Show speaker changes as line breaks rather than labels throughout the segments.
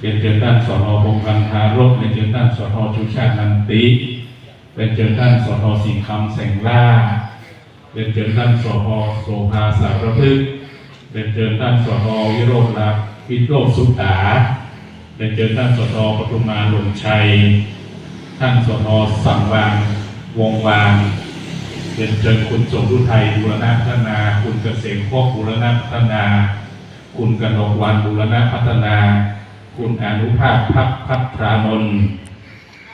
เรียนเชิญท่านสนพงพันธารบเรียนเชิญท่านสนชูชาตินันติเรียนเชิญท่านสนสิงห์คำแสงล่าเรียนเชิญท่านสพโสภาสารพฤกษ์เรียนเชิญท่านสนวิโรจน์รักวิโรจน์สุขาเรียนเชิญท่านสนปทุมาหลวงชัย ท่านสนสังวางวงวางเรียนเชิญคุณสมรุไทยบุรณะพัฒนา คุณเกษมพวกบุรณะพัฒนา คุณกนกวันบุรณะพัฒนา คุณอนุภาพพัฒพัฒรานนท์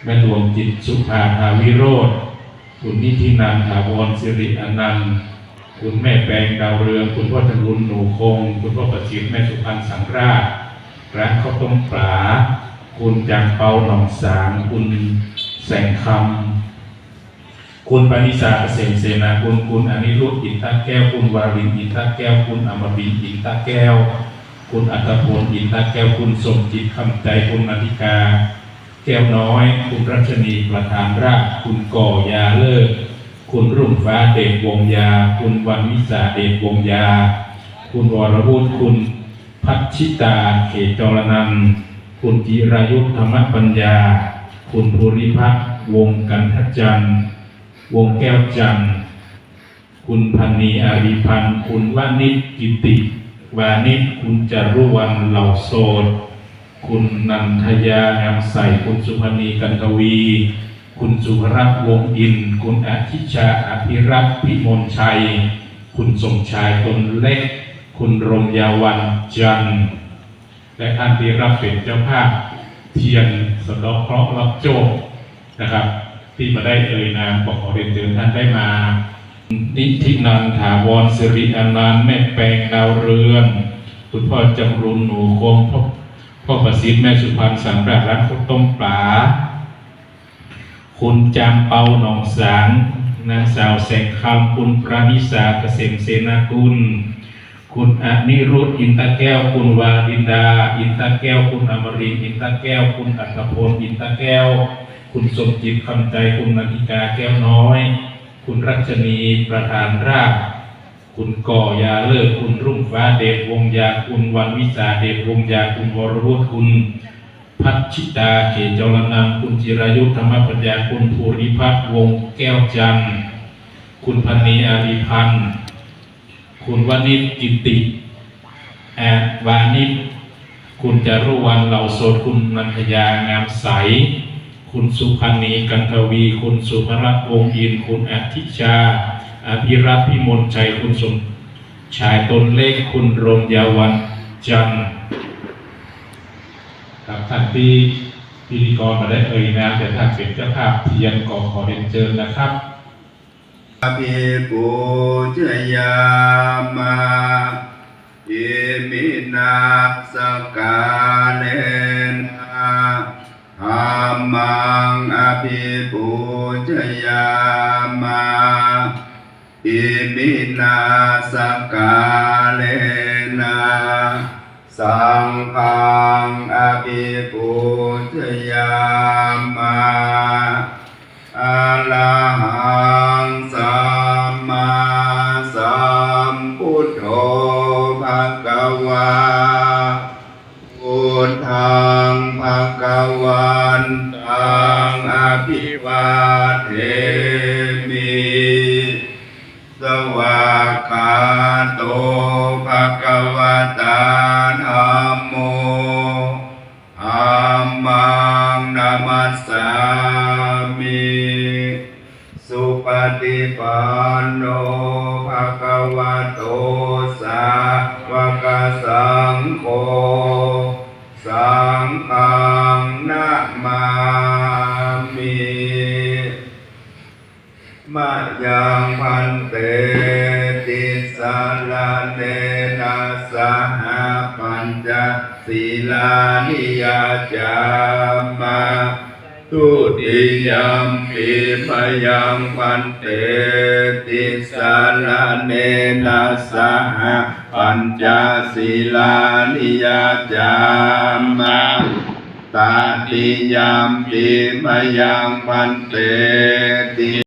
แม่หลวงจิตสุภาภาวิโรธคุณนิธินันท์ถาวรสิริอนันต์คุณแม่แปลงดาวเรือง คุณพ่อจรุนหนูคง คุณพ่อประสิทธิ์แม่สุพรรณสังราชร้านข้าวต้มปลาคุณจังเปาหนองสางคุณแสงคำคุณปณิสาเกษมเสนาคุณคุณอนิรุตอินทาแก้ว คุณวารินอินทาแก้ว คุณอมรินอินทาแก้ว คุณอัตพลอินทาแก้วคุณสมจิตคำใจคุณนาธิกา แก้วน้อย คุณรัชนีประธานราชคุณก่อยาเลิศคุณรุ่งฟ้าเดชวงยา คุณวันวิสาเดชวงยา คุณวรวุฒิคุณพัชชิตาเขตจรนันคุณจิรายุทธธรรมปัญญา คุณภูริพัฒน์วงกันทจันทร์วงแก้วจันทร์คุณพันนีอารีพันธ์คุณวานิชกิติ วานิชคุณจารุวันเหล่าโสดคุณนันทยางามใสคุณสุพนีกันทวี คุณสุภรัตน์วงอิน คุณอาทิชาอภิรัตน์พิมลชัย คุณสมชายตนเล็ก คุณรมยาวันจันทร์และท่านที่รับเป็นเจ้าภาพเทียนสดอกเคราะห์รับโจกนะครับ ที่มาได้เอ่ยนามบอกขอเรียนเชิญท่านได้มา นิธินันถาวรสิริอนันต์แม่แปลงดาวเรืองคุณพ่อจำรุนหนูคงพ่อพ่อประสิทธิ์แม่สุพรรณสังราชรัตน์ข้าวต้มปลาคุณจามเปาหนองสางนางสาวแสงคำคุณปรานิสาเกษมเสนากุลคุณอนิรุตอินตะแก้ว คุณวาดินดา อินตะแก้ว คุณอมรินอินตะแก้ว คุณอัตพลอินตะแก้ว คุณสมจิตคำใจ คุณนาฬิกาแก้วน้อย คุณรัชนีประธานราชคุณก่อยาเลิศคุณรุ่งฟ้าเดชวงยาคุณวันวิสาเดชวงยาคุณวรวุฒิคุณพัชชิตาเขตจรนันท์คุณจิรายุทธธรรมปัญญาคุณภูริพัฒน์วงแก้วจันทร์คุณพันนีอารีพันธ์คุณวณิชกิติแอดวานิชคุณจารุวันเหล่าโสดคุณนันทยางามใส คุณสุพันนีกันทวี คุณสุภรัตน์วงอิน คุณอาทิชา อภิรัตน์พิมลชัย คุณสมชายตนเล็ก คุณรมยาวันจันครับท่านที่พิธีกรมาได้เอ่ยนามแต่ท่านเป็นเจ้าภาพเทียนขอขอเรียนเชิญนะครับ
อภิปูชยามาอิมินาสกา งอภิปุจยามาอิมินาสกาเลนะสังฆังอภิปุจยามา นตังอภิวาเทมิสวากขาโตภะคะวะตาธัมโมอามังนามัสสามิสุปฏิปันโนภะคะวะโตสาวกสังโฆ สาลาเนนะสหปัญจศีลานิยาจามาทุติยมปีมยังพันเตติสาลาเนนะสหปัญจศีลานิยาจามาตติยมปีมยังพันเตติ